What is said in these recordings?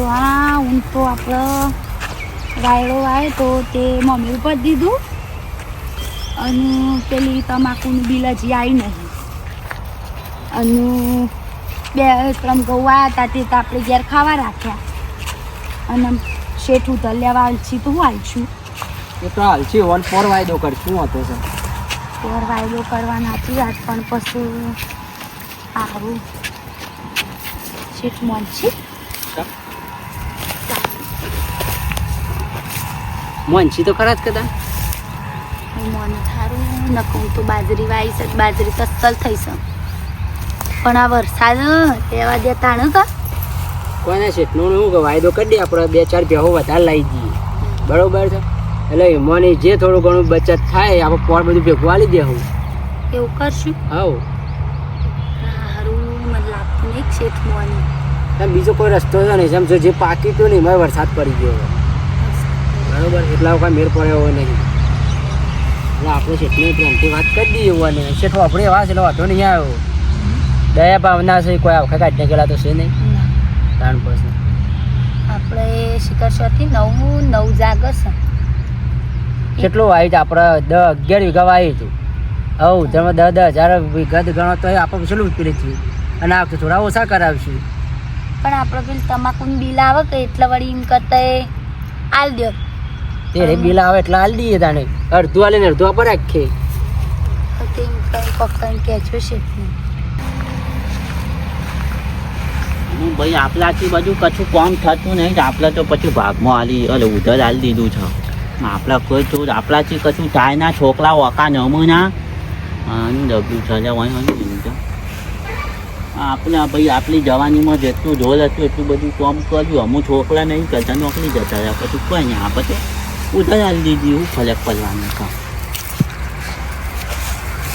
ઊન તો આપણો રાયડો આવે તો તે મમ્મી ઉપર દીધું. અને પેલી તમાકુનું બિલ હજી આવી નહીં. અને બે ત્રણ ઘઉં આવ્યા હતા તે તો આપણે ઘેર ખાવા રાખ્યા. અને શેઠું તો લેવા આલછી તો હું આલશું. એ તો આલછી છે ફોર વાયદો કરશું હતો સર ફોર વાયદો કરવાના હતી આજ પણ પછી સારું. શેઠ મન છે મોંચી તો ખરા જ કદા? મન થારું નકું તો બાજરી વાઈ છે બાજરી તો અસલ થઈ છે. પણ આ વરસાદ એવા દે તાણ કા? કોઈને શેઠનું શું કે વાયદો કરી દે આપણે બે ચાર ભેહો વધારે લઈ દઈએ. બરોબર છે? એટલે એમાંની જે થોડું ઘણું બચત થાય આપણે પોળ બધું ભેગું આલી દે હું એવું કરશું? હાવ સારું મને લાગતું નહીં શેઠ મન. બીજો કોઈ રસ્તો છે નહીં સમજો જે પાકી તો નહીં એમાં વરસાદ પડી ગયો. બરોબર? એટલા વખત મેર પડ્યો હોય નહીં. એટલે આપણે શેઠને પ્રેમથી વાત કરી દઈએ અને શેઠો આપણે એવા છે એટલે વાંધો નહીં આવ્યો દયા ભાવના છે કોઈ આવખા કાઢને ગયેલા તો છે નહીં. તાણ પછી આપણે શિખરશોથી નવ નવ જાગર છે. કેટલું છે? આપણે દસ અગિયાર વીઘા વાવી હતું. હવ તમે દસ દસ હજાર વીઘા ગણો તો આપણે પછી પેલી થયું અને આ થોડા ઓછા કરાવશું. પણ આપણે પેલું તમાકુનું બિલ આવે કે? એટલે વળી એમ કરતા આલ દો. તે રે બિલ આવે એટલે હાલ દઈએ તાને અડધું હાલે ને અડધું રાખીએ. શેઠને હું ભાઈ આપલાથી બધું કશું કામ થતું નહીં તો આપણે તો પછી ભાગમાં આલી એટલે ઉધર આલી દીધું છે. આપણા કોઈ તો આપણાથી કશું થાય ના છોકરા ઓકા નમૂના. આપણે ભાઈ આપણી જવાનીમાં જેટલું ઢોલ હતું એટલું બધું કામ કર્યું. અમુક છોકરા નહીં કરતા નોકરી જતા રહ્યા. પછી કોઈ નહીં આ તો. ઉધર દીધી હું ફરક પડવાનું છે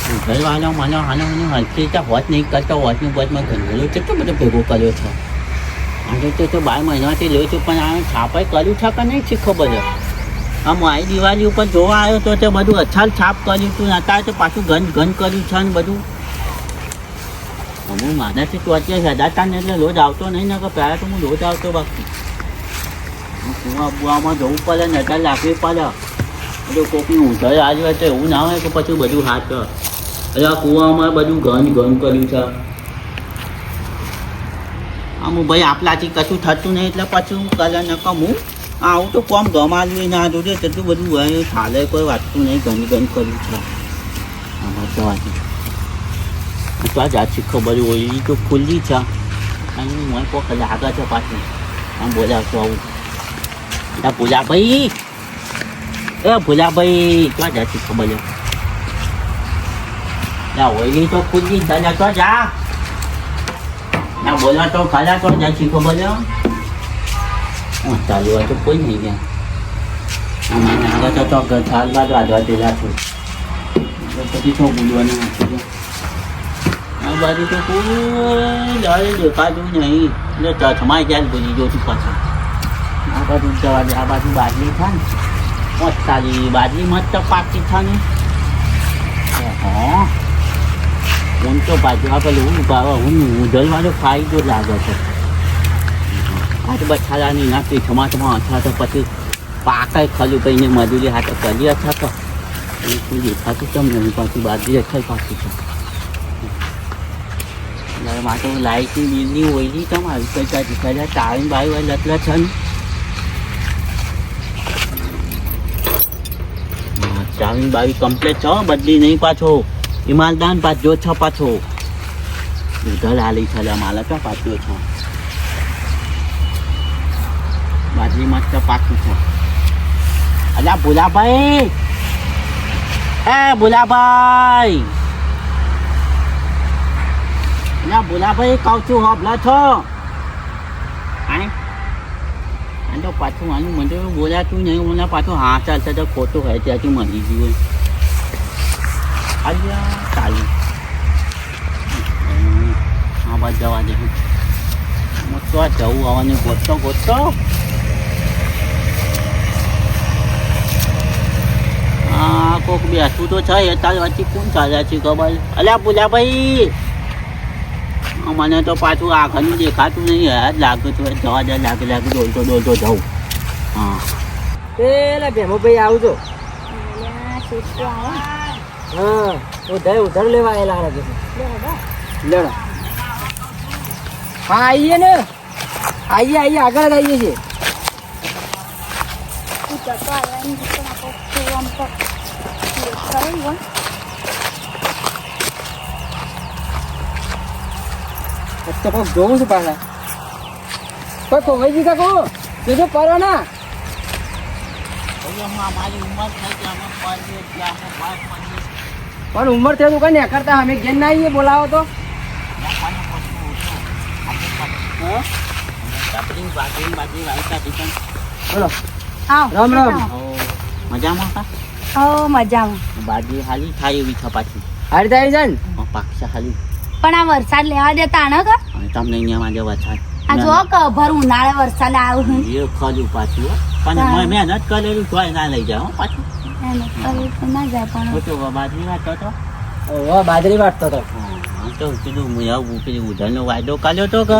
ઉધરવાળો મને આનો મને હલકી હોત નહીં કરતો હોતની બોતમાં ઘણેલું કેટલો બધો ભેગો કર્યો છે આજે તો તો બાર મહિનાથી લ્યો છું પણ આ છાપાઈ કર્યું છે કે નહીં છે ખબર આ મારી દિવાળી ઉપર જોવા આવ્યો તો તે બધું અછાલ છાપ કર્યું હતું નતા તો પાછું ઘન ઘન કર્યું છે ને બધું હું માનાથી તો અત્યારે હદાતા ને એટલે રોજ આવતો નહીં ને કે પહેલાં તો હું રોજ આવતો બાકી કુવા બુવામાં જવું પડે નજર રાખવી પડે. એટલે કોકની ઊંધાઈ આવી હોય તો એવું ના હોય કે પછી બધું હાથ એટલે આ બધું ઘન ઘન કર્યું છે. આમ ભાઈ આપણાથી કશું થતું નહીં એટલે પછી હું કલર ન કમું આવું તો કોમ ગમાવ્યું ના જોડે તેટલું બધું હોય ચાલે, કોઈ વાંચતું નહીં, ઘન ઘન કર્યું છે. આમાં જવાથી તો આ ખબર હોય એ તો ખુલ્લી છે. અને મને કોઈ લાગે છે પાછું. આમ બોલાવશું આવું. આ ભૂલા ભાઈ એ ભૂલા ભાઈ ક્યાં જાતી ખબર ના ઓઈલી તો ખુલ્લી તને તો જા ના બોલા તો ખાલા તો જાતી ખબર હું ચાલુ તો કોઈ નહીં ગયા આમાં આગળ તો તો ચાલ બાદ વાદવા દેલા છું પછી શું બોલવાનું હતું આ બાજુ તો કોઈ દેખાતું નહીં એટલે ચથમાં જાય ભૂલી ગયો છું પાછું દે આ બાજુ બાજરી થાય ને. મસ્તાલી બાજરી, મસ્ત પાકી થાય ને. હું તો બાજુ આ પેલું હું ભાવે હું ઉધલવાનો ફાયદો લાગે છે. આ તો બછાલાની નાખી ટમાટમાં અથવા તો પછી પાકાય ખલું કહીને મજૂરી હાથે કરી અથવા તો એ દેખાતું પાછી બાજરી અચ્છા પાકી છે એટલે માટે બિલની ઓઈલી તમારી પૈસા દીકરા હોય લતલા છે ને. ચાવીન બાવી કમ્પ્લેટ છો બદલી નહીં પાછો. ઇમાલદાન પાછો છો પાછો. ઉધર હાલી છે માલા તો પાછો છો. બાજરી મસ્ત પાછું છો. અલ્યા, ભુલાભાઈ! એ, ભુલાભાઈ! અલ્યા, ભૂલાભાઈ, કહું છું હોભલા છો? આય તો પાછું આનું મને તો બોલાતું નહીં. મને પાછું હા ચાલશે તો ખોટું હોય ત્યાંથી મળી ગયું આજે ચાલી હા બાદ જવા દે. મોટો આ જવું આવવાનું ગોતતો ગોતતો. હા, કોક બેસવું તો છે. તાર વચ્ચે કોણ ચાલ્યા છે ખબર? અલ્યા પૂજા ભાઈ મને તો પાછું આગળનું દેખાતું નહીં યાર. લાગે તો જવા દે લાગે લાગે ડોલતો ડોલતો જાઉં. હા. પેલા ભેમો ભાઈ આવજો. હા ઉધાર ઉધાર લેવા આવેલા લડો હા આવીએ ને. આવીએ આવીએ આગળ જ આવીએ છીએ. તું જતો આવ્યા એમ પણ આપણે થોડું આમ તો ને. તો કોક જોઉં છું પાછા કોઈ ખોવાઈ ગઈ કાકો જોજો પરો ના પણ ઉંમર થઈ કઈ નહીં કરતા અમે ઘેર ના આવીએ બોલાવો તો. બોલો. રામ રામ. મજામાં કા મજામાં. બાજરી હાલી થાય એવી છે પાછી. હારી ને? પાકશે હાલી. પણ આ વરસાદ લેવા દેતા ને કા અને તમને અહીંયા માં જવા થાય. આ જો કે ભર ઉનાળે વરસાદ આવ્યો હું. એ ખાલી પાછું હો. પણ હા. મેં મહેનત કરેલું તોય ના લઈ હો પાછું. તો ના જાય પણ. બાજરી વાટતો તો ઓ બાજરી વાટતો તો હા, તો કીધું હું આવું કીધું ઉધારનો વાયદો કર્યો તો કે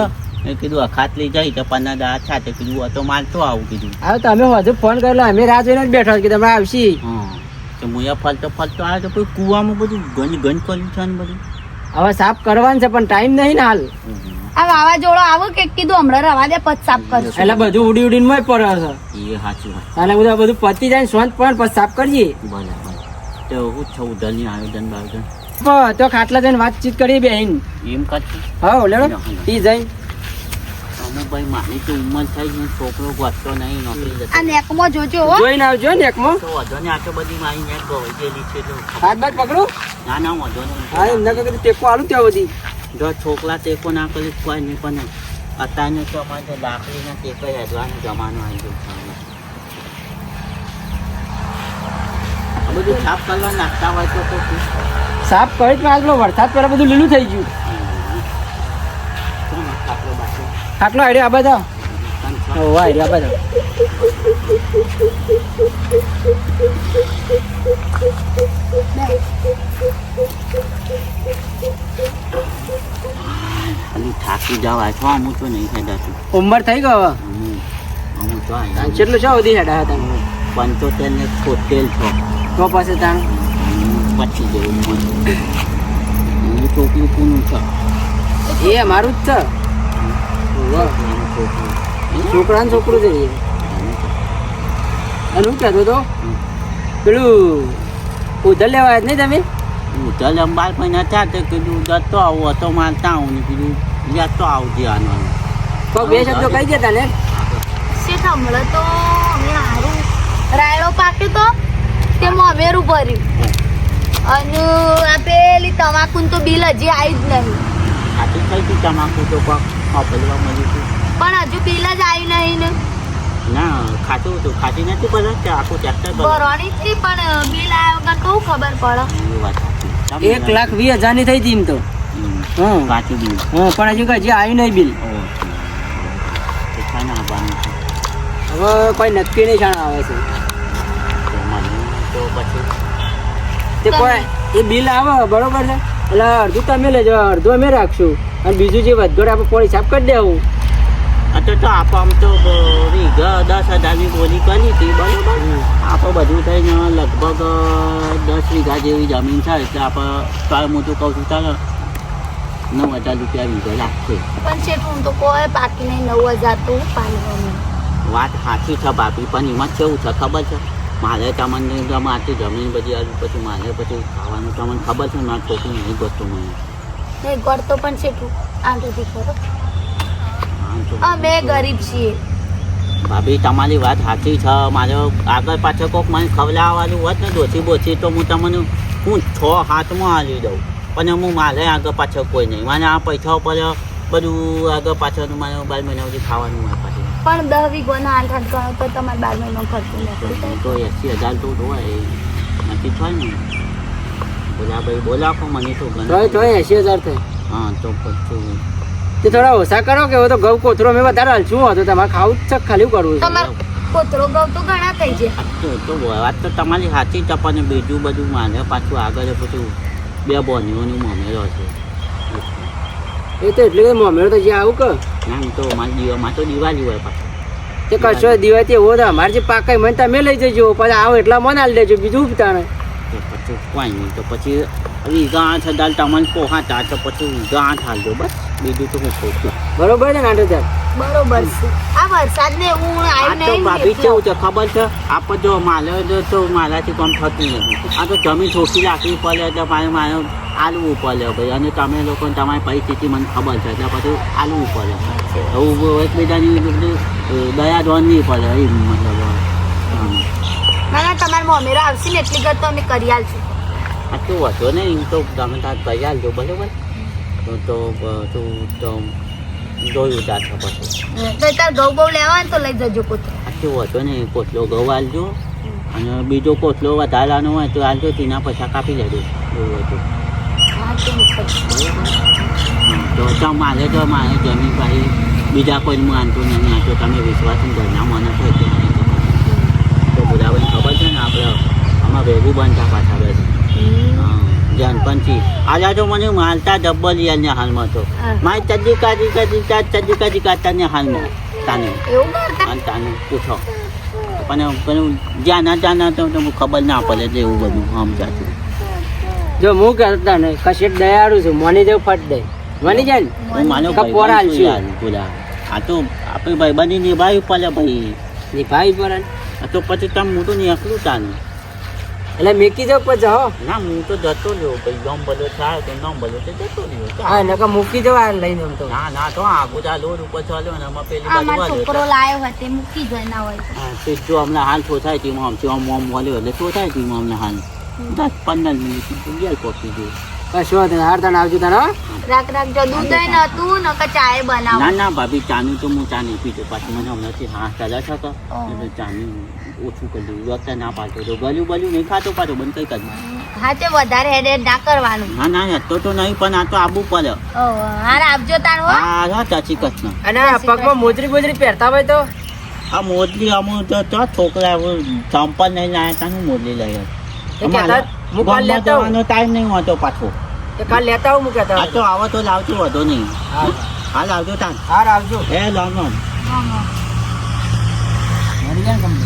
કીધું અખાત લઈ જાય તો પન્ના દા થયા તો કીધું તો માલતો આવું કીધું. હવે તમે હજુ ફોન કરેલો અમે રાહ જોઈને જ બેઠો કે તમે આવશી. હા તો મુયા ફલતો ફલતો આવ્યો તો કોઈ કુવામાં બધું ગંજ ગંજ કર્યું છે ને બધું. હવે સાફ કરવાનું છે પણ ટાઈમ નહીં ને હાલ. આ વાવાઝોડો આવો કે કીધું હમણાં રવા દે પછી સાફ કરશું. એટલે બધું ઉડી ઉડીને મોય પડે છે. એ સાચું અને બધું બધું પતી જાય ને શાંત પણ પછી સાફ કરીએ. બરાબર. તો હું છું ઉધારની આયોજન બાયોજન. તો ખાટલા જઈને વાતચીત કરી બેન એમ કરશું હા લેડો. ઈ જઈ અમુક ભાઈ મારી તો ઉંમર થઈ છોકરો વધતો નહીં નોકરી આ નેકમાં જોજો હો. જોઈને આવજો ને તો વધો ને આ તો બધી મારી નેટ ગવાઈ છે તો. હાથ બાદ પકડું. ના ના વધો હા નહીં એમને કહ્યું ટેકો આલું ત્યાં બધી જો છોકરા ટેકો ના કરી કોઈ નહીં પણ અત્યારનો તો અમારે તો લાકડીના ટેકો હેડવાનો જમાનો આવી ગયો આ બધું સાફ કરવા નાખતા હોય તો તો સાફ કરી જ આગળ વરસાદ પહેલા બધું લીલું થઈ ગયું. ખાટલો આઈડિયા આ બધા ત્રણ છ. આ બધા ખાલી થાકી જવાય છો અમુક તો નહીં ખેડાતું ઉંમર થઈ ગયો અમુક તો. કેટલું છે બધી હેડા હતા? પંચોતેર ને છોતેર છો. તો પાસે તાણ? પછી જેવું કોનું છે? એ અમારું જ છે. છોકરા ને છોકરું છે એ. અને હું કહેતો તો પેલું ઉધર લેવા આવ્યા જ નહીં તમે? તો લંબાઈ પણ હતા તો કીધું જતો આવું હતો માનતા આવું ને કીધું. લેતો આવું ધ્યાન તો બે શબ્દો કહી દેતા ને? શેઠ હમણાં તો અમે હારું રાયડો પાક્યો તો તે મમેરું ભર્યું. અને આ પેલી તમાકુ તો બિલ હજી આવી જ નહીં. ખાતી થઈ હતી તમાકુ તો કોક વાપરવા મળ્યું હતું? પણ હજુ બિલ જ આવી નહીં ને. ના ખાતું હતું. ખાતી નથી બધા કે આખું ચેપ્ટર ભરવાની હતી પણ બિલ આવ્યા વગર કહું ખબર પડે. એક લાખ વીસ હજારની થઈ હતી એમ તો. હમ. હા કાચું બી હા પણ હજુ હજી આવી નહીં બિલ. તો હવે કોઈ નક્કી નહીં જાણ આવે છે. તો તો પછી? તે કોઈ એ બિલ આવે બરોબર છે? એટલે અડધું તમે લેજો અડધું અમે રાખશું. અને બીજું જે વધઘટ આપણે પોળી સાફ કરી દેવું. અત્યારે તો આપો આમ તો દસ હજારની બોલી કરી હતી બરાબર? આપણે બધું થઈને લગભગ દસ વીઘા જેવી જમીન છે એટલે આપણે તારે હું તો કહું છું તારે નવ હજાર રૂપિયા વીઘો લાગશે પણ છે હું તો કોઈ બાકી નહીં નવ હજાર તો પાણી વાત સાચી છે બાપી પણ એમાં કેવું છે ખબર છે? મારે તમને આટલી જમીન બધી આવી પછી મારે પછી ખાવાનું તમને ખબર છે મારે છોકરી નહીં ગોતો મને. નહીં ગળતો પણ છે આંધોથી ખરો. આમ અમે ગરીબ છીએ. ભાભી તમારી વાત સાચી છે. મારે આગળ પાછળ કોક મને ખવડાવવાનું હોત ને દોશી બોછી તો હું તમને હું છ હાથમાં હાલી દઉં. પણ હું મારે આગળ પાછળ કોઈ નહીં. મને આ પૈસા ઉપર બધું આગળ પાછળ મારે બાર મહિના સુધી ખાવાનું મારે પણ દસ વીઘોના આઠ આઠ ગણો તો તમારે બાર મહિનો ખર્ચો તો નથી તો એસી હજાર તો હોય નથી થાય ને. બોલા ભાઈ બોલા કો મને તો ગણ તોય એસી હજાર થાય. હા તો પછી તે થોડા ઓછા કરો કે તો ઘઉં કોથરો મેં વધારે હાલશું હતું તમારે ખાવું જ છે ખાલી કરવું છે. તમારે ઘઉં તો ઘણા થઈ જાય. તો તો વાત તો તમારી સાચી પણ બીજું બધું માને પાછું આગળ પછી બે બોનીઓની મમેલો છે. એ તો એટલે મમ્મી તો જે આવું કે ના એમ તો મારી દીવામાં તો દિવાળી હોય પાછું. તે કશો દિવાળી. એવો તો અમારે જે પાકાઈ મને તમે લઈ જજો પછી આવો એટલા મને આલી દેજો બીજું ઉપતાણે પછી કોઈ નહીં તો પછી વીઘા આઠ હજાર તમને પોહાતા તો પછી વીઘા આઠ હાલજો બસ. બીજું તો હું કહું બરોબર છે ને આટો ચાલ બરોબર છે. આ વરસાદને હું આવી નહીં ભાભી કેવું છે ખબર છે? આપણે જો માલે જો તો માલાથી કામ થતું નથી. આ તો જમીન થોડી રાખવી પડે તો મારે મારે આલવું પડે ભાઈ. અને તમે લોકો તમારી પરિસ્થિતિ મને ખબર છે. એટલે પછી આલવું પડે. એવું એકબીજાની દયા ધોન નહીં પડે એ મતલબ. ના તમારા મમ્મીરો આવશે ને એટલી ઘર તો અમે કરી આલશું. આ તો ને એમ તો તમે તાર કરી આલજો બરાબર? તો તો તું તો જોયું તાર પછી. તો તાર ઘઉં બહુ લેવા તો લઈ જજો પોતે. આટલું હતો ને ઘઉં આલજો અને બીજો કોટલો વધારાનો હોય તો આલજો તેના પૈસા કાપી લેજો. એવું હતું. તો મૂકો. તો મારે જમીન ભાઈ બીજા કોઈ માનતું નહીં આ તો તમે વિશ્વાસ ઘરના મને તો તો બુધાભાઈ ખબર છે ને આપણે આમાં ભેગું બનતા પાછા બે હમ. જાનપણથી આજા તો મને માલતા ડબ્બલ યાને હાલમાં તો હા. મારી ચજી કાજી કાજી ચા ચજી કાજી કાતાને હાલમાં તાને અને તાને પૂછો પણ પણ જ્યાં ના ત્યાં ના તો ખબર ના પડે એવું બધું સમજાતું જો હું કરતા ને કશે દયાળું છું મને જેવું ફટ દે મની જાય ને હું માનો કે પોરા ભાઈબંધ છું બોલા આ તો આપણે બની નિભાવી પડે ભાઈ ની ભાઈ પર આ તો પછી તમે મોટું નહીં એકલું તાનું એટલે મેકી દો પછી હો ના હું તો જતો રહ્યો ભાઈ ગમ બલો થાય તો નમ બલો તો જતો રહ્યો હા નકા મૂકી દો આ લઈને આમ તો ના ના તો આ બધા લોડ ઉપર ચાલ્યો ને આમાં પેલી બાજુ વાળો છોકરો લાયો હોય મૂકી જ ના હોય હા તે જો હમણાં હાલ થોથાય તેમાં આમ છે આમ આમ મોલ્યો એટલે થોથાય તેમાં હમણાં હાલ દસ પંદર મિનિટ ગેલ પહોંચી ગયું. કશો વાંધો હાર તને આવજો તને રાખ રાખ જો દૂધ દહીં નતું નકર ચાય બનાવો. ના ના ભાભી ચાનું તો હું ચા નહીં પીતો પાછી મને હમણાંથી હા ચાલે છે કે એટલે ચાનું ઓછું કરી દઉં. વખતે ના પાડતો તો ગલ્યું બલ્યું નહીં ખાતો પાછો બંધ કઈ કરી હા તે વધારે હેડ હેડ ના કરવાનું. ના ના હેતો તો નહીં પણ આ તો આબુ પડે. ઓહો, હાર આપજો તાણ હો. હા ચાચી કચ્છના અને પગમાં મોજરી બોજરી પહેરતા હોય તો? આ મોજલી અમુક તો તો છોકરા ચંપલ નહીં લાયા તાનું મોજલી લઈ એ કહેતા લેતા આવું. ટાઈમ નહીં હોતો પાછો. કાલ લેતા આવું હું કહેતા આ તો આવો. તો લાવતો વધો નહીં. હા. હાલ આવજો તાન. હાર આવજો. એ. મરી જાય ને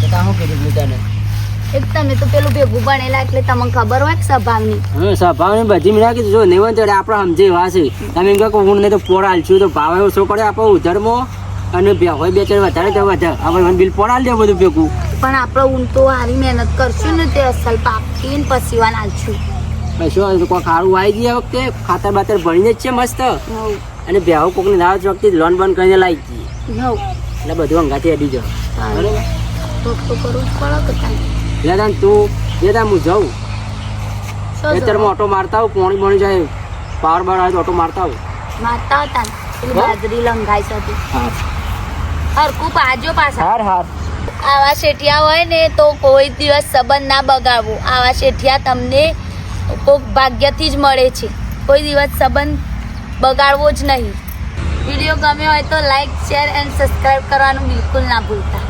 તો કીધું એક તમે તો પેલું ભેગું ભણેલા એટલે તમને ખબર હોય કે સ્વભાવની હા સ્વભાવને બધી મેં રાખી જો નહીં હોય તો આપણે સમજે વાસે તમે એમ કહો કે હું તો પોળ હાલશું તો ભાવ એવો શું કરે આપણે ઉધરમાં અને બે હોય બે ચાર વધારે તો વધારે. આપણે બિલ પોરાલ દે બધું ભેગું. પણ આપણે ઊન તો સારી મહેનત કરશું ને તે અસલ પાકીને પછી વાન આલશું ભાઈ શું હતું કોઈ સારું આવી ગયા વખતે? ખાતર બાતર ભણીને જ છે મસ્ત. અને બેહો કોકની જ વખતે લોન બોન કરીને લાવી હવ. એટલે બધું અંગાથી અડી જાવ બરાબર? તો તો કરવું પડે કે તું હું જાઉં. ખેતરમાં ઓટો મારતા આવું પોણી પોણી જાય. પાવર બાર આવે તો ઓટો મારતા આવું. મારતા હતા? બાજરી લંઘાઈ હતી હાર હરકું પાજો પાછા. હાર હાર. આવા શેઠિયા હોય ને તો કોઈ દિવસ સંબંધ ના બગાડવો. આવા શેઠિયા તમને કોઈક ભાગ્યથી જ મળે છે. કોઈ દિવસ સંબંધ બગાડવો જ નહીં. વીડિયો ગમ્યો હોય તો લાઈક શેર એન્ડ સબસ્ક્રાઈબ કરવાનું બિલકુલ ના ભૂલતા.